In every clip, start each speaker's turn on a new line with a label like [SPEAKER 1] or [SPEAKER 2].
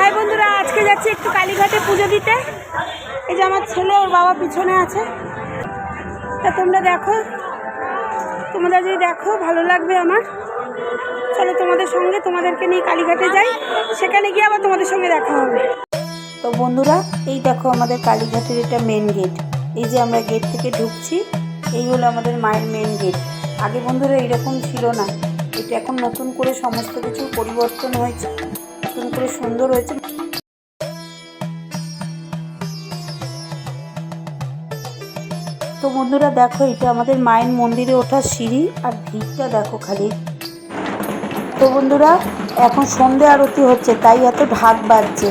[SPEAKER 1] High বন্ধুরা, আজকে যাচ্ছি একটু কালীঘাটে পুজো দিতে। এই যে আমার ছেলে, ওর বাবা পিছনে আছে। তা তোমরা দেখো। তোমরা যদি দেখো, ভালো লাগবে আমার। চলো তোমাদের সঙ্গে, তোমাদেরকে নিয়ে কালীঘাটে যাই। সেখানে গিয়ে আবার তোমাদের সঙ্গে দেখা হবে। তো বন্ধুরা, এই দেখো আমাদের কালীঘাটের এটা মেন গেট এই যে আমরা গেট থেকে ঢুকছি, এই হলো আমাদের মায়ের মেন গেট আগে বন্ধুরা এইরকম ছিল না। এটা এখন নতুন করে সমস্ত কিছু পরিবর্তন হয়েছে। করে সুন্দর হয়েছে। তো বন্ধুরা দেখো, এটা আমাদের মায়ের মন্দিরে ওঠার সিঁড়ি আর ভিড়টা দেখো খালি। তো বন্ধুরা, এখন সন্ধে আরতি হচ্ছে, তাই এত ঢাক বাজছে।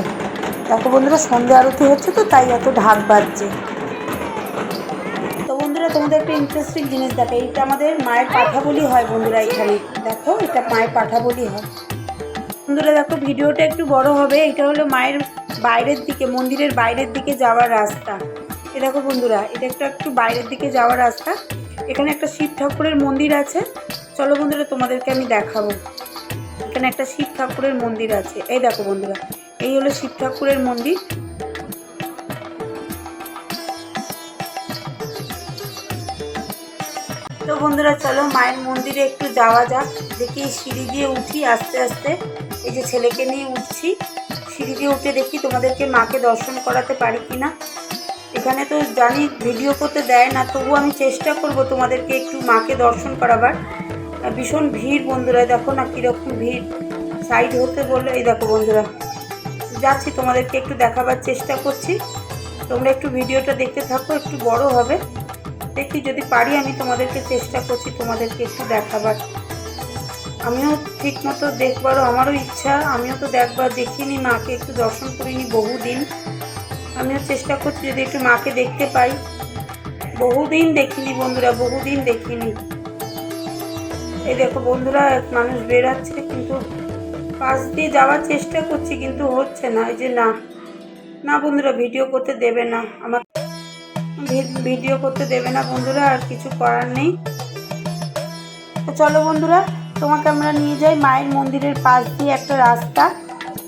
[SPEAKER 1] দেখো বন্ধুরা, সন্ধে আরতি হচ্ছে তো, তাই এত ঢাক বাজছে। তো বন্ধুরা, তোমাদের একটা ইন্টারেস্টিং জিনিস দেখো এটা আমাদের মায়ের পাঠা বলি হয় বন্ধুরা এখানে। দেখো, এটা মায়ের পাঠা বলি হয়। বন্ধুরা দেখো ভিডিওটা একটু বড় হবে। এটা হলো মায়ের বাইরের দিকে, মন্দিরের বাইরের দিকে যাওয়ার রাস্তা। এ দেখো বন্ধুরা, এটা একটা একটু বাইরের দিকে যাওয়ার রাস্তা। এখানে একটা শিব ঠাকুরের মন্দির আছে। চলো বন্ধুরা, তোমাদেরকে আমি দেখাবো। এখানে একটা শিব ঠাকুরের মন্দির আছে। এই দেখো বন্ধুরা, এই হলো শিব ঠাকুরের মন্দির। তো বন্ধুরা, চলো মায়ের মন্দিরে একটু যাওয়া যাক। দেখি সিঁড়ি দিয়ে উঠি আস্তে আস্তে। এই যে ছেলেকে নিয়ে উঠছি। সিঁড়ি দিয়ে উঠে দেখি তোমাদেরকে মাকে দর্শন করাতে পারি কি না এখানে তো জানি ভিডিও করতে দেয় না, তবু আমি চেষ্টা করব তোমাদেরকে একটু মাকে দর্শন করাবার। ভীষণ ভিড় বন্ধুরা, দেখো না কীরকম ভিড়। সাইড হতে বলল, এই দেখো বন্ধুরা, যাচ্ছি তোমাদেরকে একটু দেখাবার চেষ্টা করছি। তোমরা একটু ভিডিওটা দেখতে থাকো, একটু বড় হবে। দেখি যদি পারি, আমি তোমাদেরকে চেষ্টা করছি তোমাদেরকে একটু দেখাবার। আমিও ঠিক মতো দেখবারও আমারও ইচ্ছা, আমিও তো দেখবার দেখিনি, মাকে একটু দর্শন করিনি বহুদিন। আমিও চেষ্টা করছি যদি একটু মাকে দেখতে পাই। বহুদিন দেখিনি বন্ধুরা, বহুদিন দেখিনি। এই দেখো বন্ধুরা মানুষ বেরাচ্ছে কিন্তু পাশ দিয়ে যাওয়ার চেষ্টা করছি, কিন্তু হচ্ছে না, এই যে না। না বন্ধুরা, ভিডিও করতে দেবে না। আমার ভিডিও করতে দেবে না বন্ধুরা, আর কিছু করার নেই। তো চলো বন্ধুরা, তোমাকে আমরা নিয়ে যাই মায়ের মন্দিরের পাশ দিয়ে একটা রাস্তা।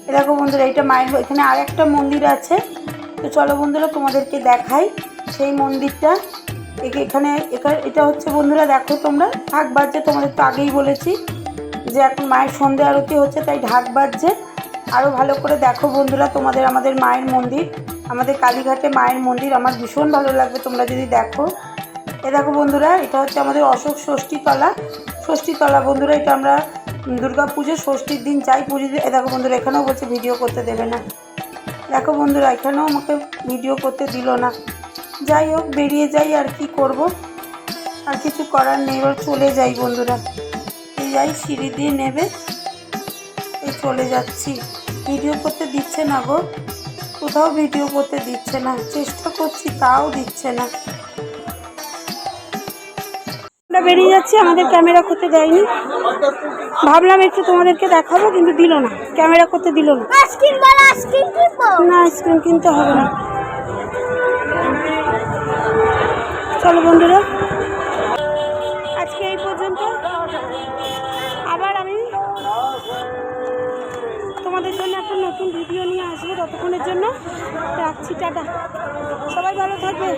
[SPEAKER 1] এ দেখো বন্ধুরা এটা মায়ের এখানে আর একটা মন্দির আছে। তো চলো বন্ধুরা, তোমাদেরকে দেখাই সেই মন্দিরটা। এখানে এটা হচ্ছে বন্ধুরা, দেখো তোমরা, ঢাক বাজছে, তোমাদের তো আগেই বলেছি যে এখন মায়ের সন্ধে আরতি হচ্ছে, তাই ঢাক বাজছে। আরও ভালো করে দেখো বন্ধুরা, তোমাদের আমাদের মায়ের মন্দির। আমাদের কালীঘাটে মায়ের মন্দির, আমার ভীষণ ভালো লাগবে, তোমরা যদি দেখো। এ দেখো বন্ধুরা, এটা হচ্ছে আমাদের অশোক ষষ্ঠীতলা। ষষ্ঠীতলা বন্ধুরা, এটা আমরা দুর্গা পুজো ষষ্ঠীর দিন যাই পুজো। এ দেখো বন্ধুরা, এখানেও বলছে ভিডিও করতে দেবে না। দেখো বন্ধুরা, এখানেও আমাকে ভিডিও করতে দিল না। যাই হোক, বেরিয়ে যাই, আর কি করব? আর কিছু করার নেই, এবার চলে যাই বন্ধুরা। এই যাই, সিঁড়ি দিয়ে নেবে। এই চলে যাচ্ছি। ভিডিও করতে দিচ্ছে না গো। কোথাও ভিডিও করতে দিচ্ছে না চেষ্টা করছি তাও দিচ্ছে না। আমরা বেরিয়ে যাচ্ছি আমাদের ক্যামেরা করতে দেয়নি। ভাবলাম একটু তোমাদেরকে দেখাবো কিন্তু দিল না। ক্যামেরা করতে দিল না। না আইসক্রিম কিনতে হবে না। চলো বন্ধুরা তোমাদের জন্য একটা নতুন ভিডিও নিয়ে আসব ততক্ষণের জন্য। রাখছি টাটা। সবাই ভালো থাকবে